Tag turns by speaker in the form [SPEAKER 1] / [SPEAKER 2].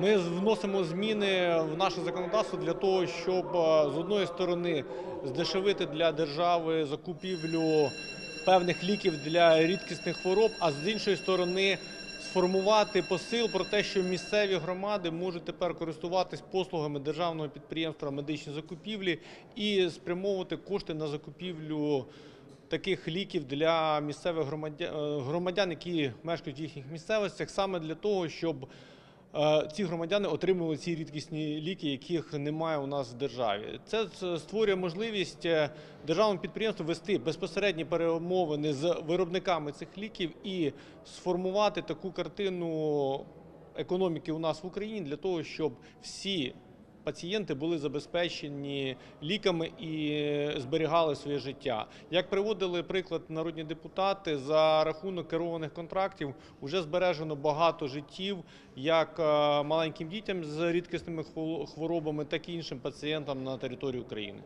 [SPEAKER 1] Ми вносимо зміни в наше законодавство для того, щоб е, з одної сторони здешевити для держави закупівлю певних ліків для рідкісних хвороб, а з іншої сторони сформувати посил про те, що місцеві громади можуть тепер користуватись послугами державного підприємства медичні закупівлі і спрямовувати кошти на закупівлю таких ліків для місцевих громадян, громадян, які мешкають в їхніх місцевостях, саме для того, щоб е, ці громадяни отримували ці рідкісні ліки, яких немає у нас в державі. Це створює можливість е, державному підприємству вести безпосередні перемовини з виробниками цих ліків і сформувати таку картину економіки у нас в Україні для того, щоб всі пацієнти були забезпечені ліками і зберігали своє життя. Як приводили приклад народні депутати, за рахунок керованих контрактів вже збережено багато життів, як е, маленьким дітям з рідкісними хво- хворобами, так і іншим пацієнтам на території України.